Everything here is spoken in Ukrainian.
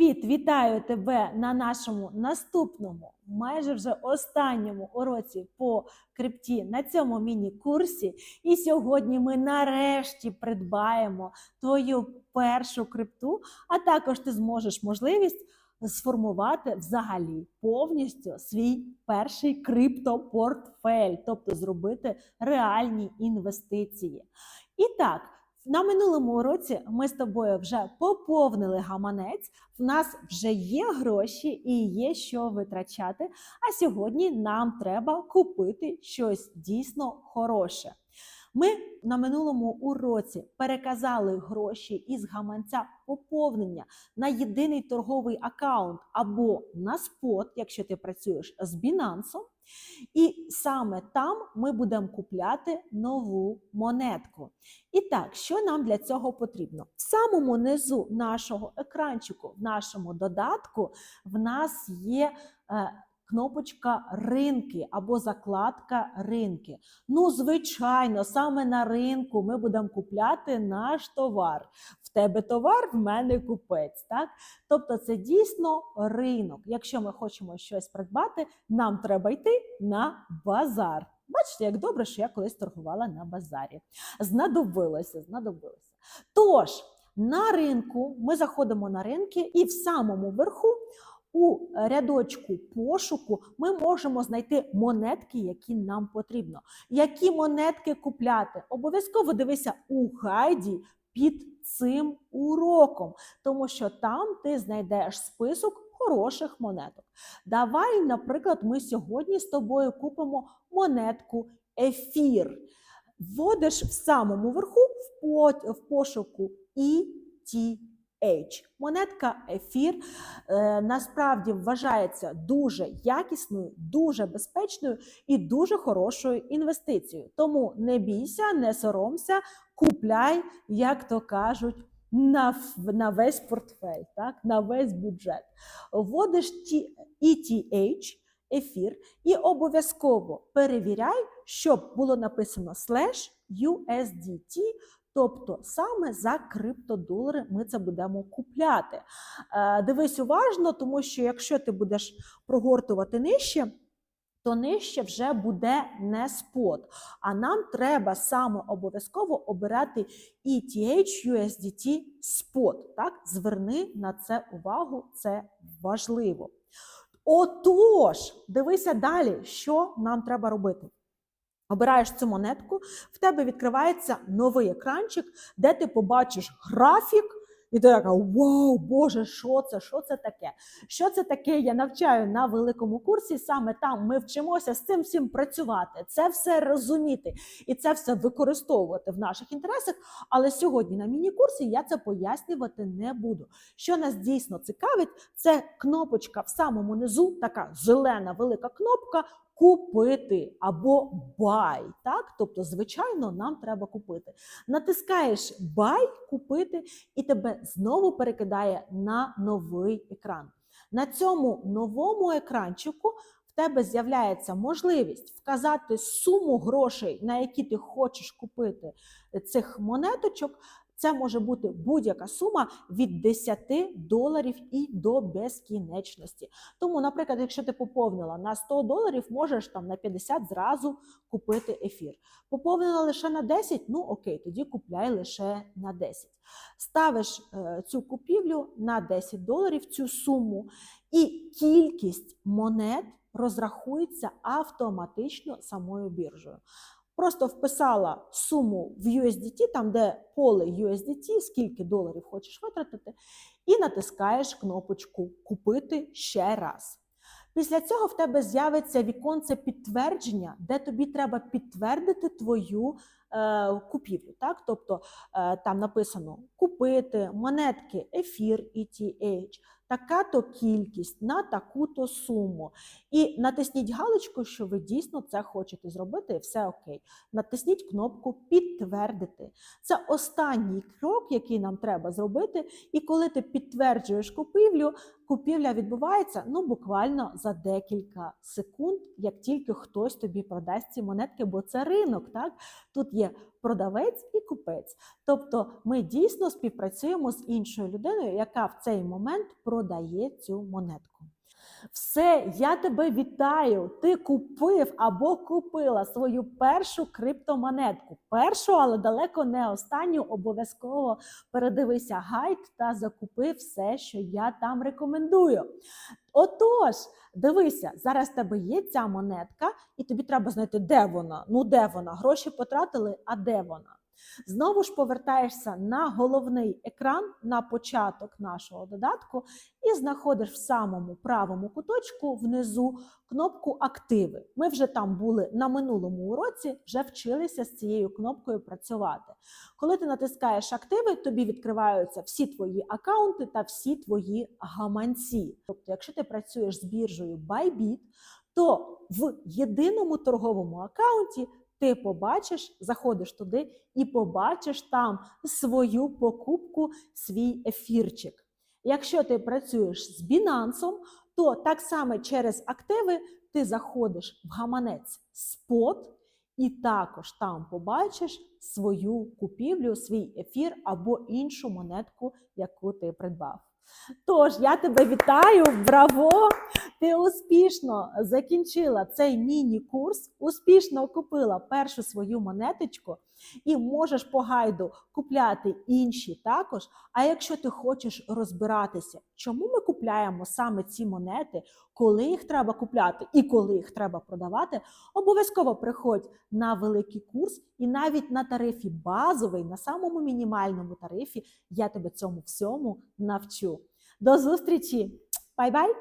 Привіт! Вітаю тебе на нашому наступному, майже вже останньому уроці по крипті на цьому міні-курсі. І сьогодні ми нарешті придбаємо твою першу крипту, а також ти зможеш можливість сформувати взагалі повністю свій перший криптопортфель, тобто зробити реальні інвестиції. І так. На минулому уроці ми з тобою вже поповнили гаманець. В нас вже є гроші і є що витрачати. А сьогодні нам треба купити щось дійсно хороше. Ми на минулому уроці переказали гроші із гаманця поповнення на єдиний торговий аккаунт або на спот, якщо ти працюєш з Binance. І саме там ми будемо купляти нову монетку. І так, що нам для цього потрібно? В самому низу нашого екранчику, в нашому додатку, в нас є. Кнопочка ринки або закладка ринки. Ну, звичайно, саме на ринку ми будемо купляти наш товар. В тебе товар, в мене купець. Так? Тобто це дійсно ринок. Якщо ми хочемо щось придбати, нам треба йти на базар. Бачите, як добре, що я колись торгувала на базарі. Знадобилося, знадобилося. Тож, на ринку ми заходимо на ринки, і в самому верху у рядочку пошуку ми можемо знайти монетки, які нам потрібно. Які монетки купляти? Обов'язково дивися у гайді під цим уроком, тому що там ти знайдеш список хороших монеток. Давай, наприклад, ми сьогодні з тобою купимо монетку ефір. Вводиш в самому верху в пошуку ETH. H. Монетка ефір е, насправді вважається дуже якісною, дуже безпечною і дуже хорошою інвестицією. Тому не бійся, не соромся, купляй, як то кажуть, на на весь портфель, так? на весь бюджет. Вводиш ETH, ефір, і обов'язково перевіряй, щоб було написано slash USDT. Тобто саме за криптодолари ми це будемо купляти. Е, дивись уважно, тому що якщо ти будеш прогортувати нижче, то нижче вже буде не спот. А нам треба саме обов'язково обирати ETH USDT спот. Так? Зверни на це увагу, це важливо. Отож, дивися далі, що нам треба робити. Обираєш цю монетку, в тебе відкривається новий екранчик, де ти побачиш графік, і ти така, вау, Боже, що це? Що це таке? Що це таке? Я навчаю на великому курсі. Саме там ми вчимося з цим всім працювати, це все розуміти і це все використовувати в наших інтересах. Але сьогодні на міні-курсі я це пояснювати не буду. Що нас дійсно цікавить, це кнопочка в самому низу, така зелена велика кнопка купити або buy. Так? Тобто, звичайно, нам треба купити. Натискаєш buy, купити, і тебе знову перекидає на новий екран. На цьому новому екранчику в тебе з'являється можливість вказати суму грошей, на які ти хочеш купити цих монеточок. Це може бути будь-яка сума від 10 доларів і до безкінечності. Тому, наприклад, якщо ти поповнила на 100 доларів, можеш там на 50 зразу купити ефір. Поповнила лише на 10, ну окей, тоді купляй лише на 10. Ставиш е, цю купівлю на 10 доларів, цю суму, і кількість монет розрахується автоматично самою біржею. Просто вписала суму в USDT, там де поле USDT, скільки доларів хочеш витратити, і натискаєш кнопочку Купити ще раз. Після цього в тебе з'явиться віконце підтвердження, де тобі треба підтвердити твою е, купівлю. Так? Тобто е, там написано купити монетки, ефір ETH, така-то кількість на таку-то суму. І натисніть галочку, що ви дійсно це хочете зробити, і все окей. Натисніть кнопку Підтвердити. Це останній крок, який нам треба зробити. І коли ти підтверджуєш купівлю, купівля відбувається ну, буквально за декілька секунд, як тільки хтось тобі продасть ці монетки, бо це ринок. так? Тут є продавець і купець. Тобто ми дійсно співпрацюємо з іншою людиною, яка в цей момент продає цю монетку. Все, я тебе вітаю. Ти купив або купила свою першу криптомонетку. Першу, але далеко не останню. Обов'язково передивися гайд та закупи все, що я там рекомендую. Отож, дивися, зараз в тебе є ця монетка, і тобі треба знайти, де вона. Ну, де вона? Гроші потратили, а де вона? Знову ж повертаєшся на головний екран на початок нашого додатку і знаходиш в самому правому куточку внизу кнопку Активи. Ми вже там були на минулому уроці, вже вчилися з цією кнопкою працювати. Коли ти натискаєш активи, тобі відкриваються всі твої акаунти та всі твої гаманці. Тобто, якщо ти працюєш з біржею Bybit, то в єдиному торговому акаунті ти побачиш, заходиш туди і побачиш там свою покупку, свій ефірчик. Якщо ти працюєш з Binance, то так само через активи ти заходиш в гаманець Spot і також там побачиш свою купівлю, свій ефір або іншу монетку, яку ти придбав. Тож я тебе вітаю, браво! Ти успішно закінчила цей міні-курс, успішно купила першу свою монеточку і можеш по гайду купляти інші також. А якщо ти хочеш розбиратися, чому ми купляємо саме ці монети, коли їх треба купляти і коли їх треба продавати, обов'язково приходь на великий курс, і навіть на тарифі базовий, на самому мінімальному тарифі, я тебе цьому всьому навчу. До зустрічі! Бай-бай!